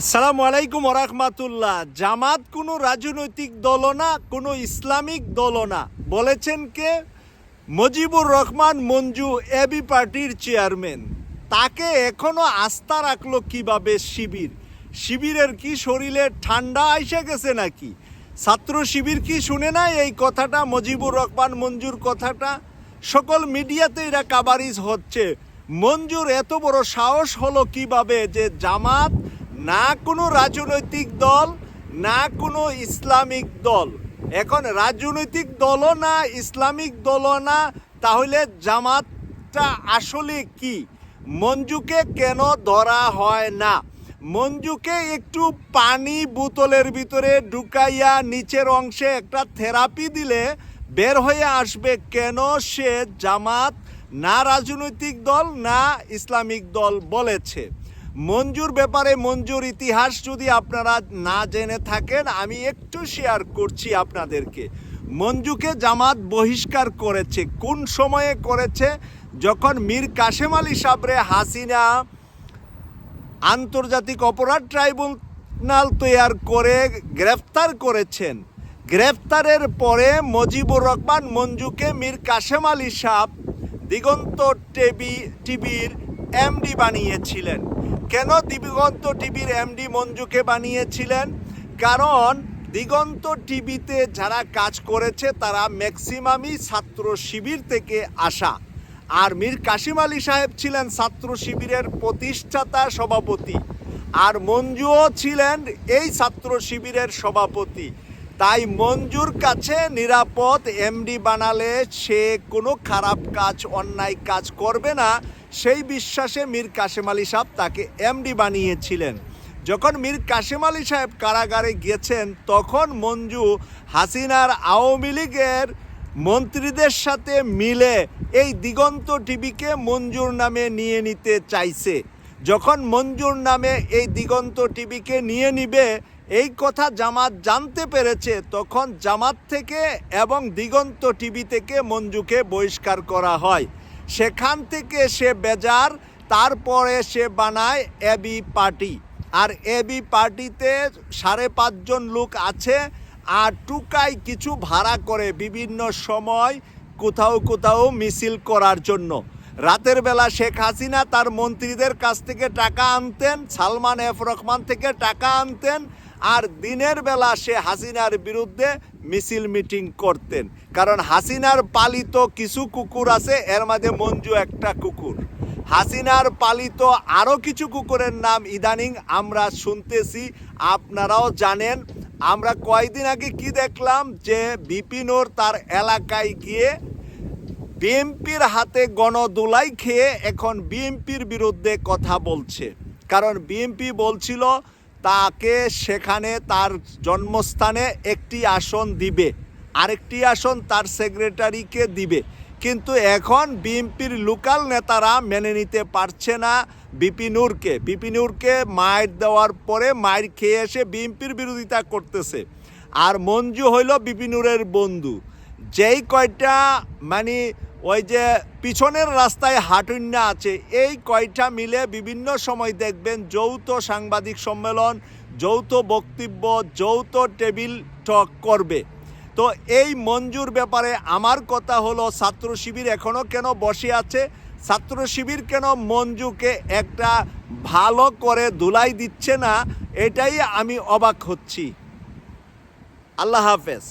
আসসালামু আলাইকুম ওরহমাতুল্লাহ জামাত কোনো রাজনৈতিক দল না, কোনো ইসলামিক দল না। বলেছেন কে? মুজিবুর রহমান মঞ্জু এবি পার্টির চেয়ারম্যান। তাকে এখনও আস্থা রাখল কীভাবে শিবির? শিবিরের কি শরীরে ঠান্ডা আইসে গেছে নাকি? ছাত্র শিবির কি শুনে না এই কথাটা, মজিবুর রহমান মঞ্জুর কথাটা? সকল মিডিয়াতে এরা কাবারিজ হচ্ছে। মঞ্জুর এত বড় সাহস হলো কীভাবে যে জামাত না কোনো রাজনৈতিক দল, না কোনো ইসলামিক দল। এখন রাজনৈতিক দলও না, ইসলামিক দলও না, তাহলে জামাতটা আসলে কি? মঞ্জুকে কেন ধরা হয় না? মঞ্জুকে একটু পানি বোতলের ভিতরে ঢুকাইয়া নিচের অংশে একটা থেরাপি দিলে বের হয়ে আসবে কেন সে জামাত? না রাজনৈতিক দল, না ইসলামিক দল বলেছে। মঞ্জুর ব্যাপারে মঞ্জুর ইতিহাস যদি আপনারা না জেনে থাকেন, আমি একটু শেয়ার করছি আপনাদেরকে। মঞ্জুকে জামাত বহিষ্কার করেছে, কোন সময়ে করেছে? যখন মীর কাশেম আলী সাবরে হাসিনা আন্তর্জাতিক অপরাধ ট্রাইব্যুনাল তৈয়ার করে গ্রেফতার করেছেন। গ্রেফতারের পরে মজিবুর রহমান মঞ্জুকে মীর কাশেম আলী সাহ দিগন্ত টেবি, টিভির এমডি বানিয়েছিলেন। কেন দিগন্ত টিভির এমডি মঞ্জুকে বানিয়েছিলেন? কারণ দিগন্ত টিভিতে যারা কাজ করেছে, তারা ম্যাক্সিমামই ছাত্র শিবির থেকে আসা। আর মীর কাশিম আলী সাহেব ছিলেন ছাত্র শিবিরের প্রতিষ্ঠাতা, সভাপতি। আর মঞ্জুও ছিলেন এই ছাত্র শিবিরের সভাপতি। তাই মঞ্জুর কাছে নিরাপদ এমডি বানালে সে কোনো খারাপ কাজ, অন্যায় কাজ করবে না। সেই বিশ্বাসে মীর কাশেম আলী সাহেব তাকে এমডি বানিয়েছিলেন। যখন মীর কাশেম আলী সাহেব কারাগারে গেছেন তখন মঞ্জু হাসিনার আওয়ামী লীগের মন্ত্রীদের সাথে মিলে এই দিগন্ত টিভিকে মঞ্জুর নামে নিয়ে নিতে চাইছে। যখন মঞ্জুর নামে এই দিগন্ত টিভিকে নিয়ে নিবে এই কথা জামাত জানতে পেরেছে, তখন জামাত থেকে এবং দিগন্ত টিভি থেকে মঞ্জুকে বহিষ্কার করা হয়। সেখান থেকে সে বেজার, তারপরে সে বানায় এবি পার্টি। আর এবি পার্টিতে সাড়ে পাঁচজন লোক আছে, আর টুকাই কিছু ভাড়া করে বিভিন্ন সময় কোথাও কোথাও মিছিল করার জন্য। রাতের বেলা শেখ হাসিনা তার মন্ত্রীদের কাছ থেকে টাকা আনতেন, সালমান এফ রহমান থেকে টাকা আনতেন আর দিনের বেলা সে হাসিনার বিরুদ্ধে মিছিল মিটিং করতেন। কারণ হাসিনার পালিত কিছু কুকুর আছে, এর মাঝে মঞ্জু একটা কুকুর। হাসিনার পালিত আরও কিছু কুকুরের নাম ইদানিং আমরা শুনতেছি, আপনারাও জানেন। আমরা কয়েকদিন আগে কি দেখলাম যে বিপিনোর তার এলাকায় গিয়ে বিএমপির হাতে গণদোলাই খেয়ে এখন বিএমপির বিরুদ্ধে কথা বলছে। কারণ বিএমপি বলছিল তাকে সেখানে তার জন্মস্থানে একটি আসন দিবে। আরেকটি আসন তার সেক্রেটারিকে দিবে। কিন্তু এখন বিএনপির লোকাল নেতারা মেনে নিতে পারছে না বিপিনুরকে। বিপিনুরকে মায়ের দেওয়ার পরে মায়ের খেয়ে এসে বিএনপির বিরোধিতা করতেছে। আর মঞ্জু হইল বিপিনুরের বন্ধু। যেই কয়টা মানে ওই যে পিছনের রাস্তায় হাটুন্না আছে। এই কয়টা মিলে বিভিন্ন সময় দেখবেন যৌথ সাংবাদিক সম্মেলন, যৌথ বক্তব্য, যৌথ টেবিল টক করবে। তো এই মঞ্জুর ব্যাপারে আমার কথা হলো, ছাত্র শিবির এখনও কেন বসে আছে? ছাত্র শিবির কেন মঞ্জুকে একটা ভালো করে ধুলাই দিচ্ছে না? এটাই আমি অবাক হচ্ছি। আল্লাহ হাফেজ।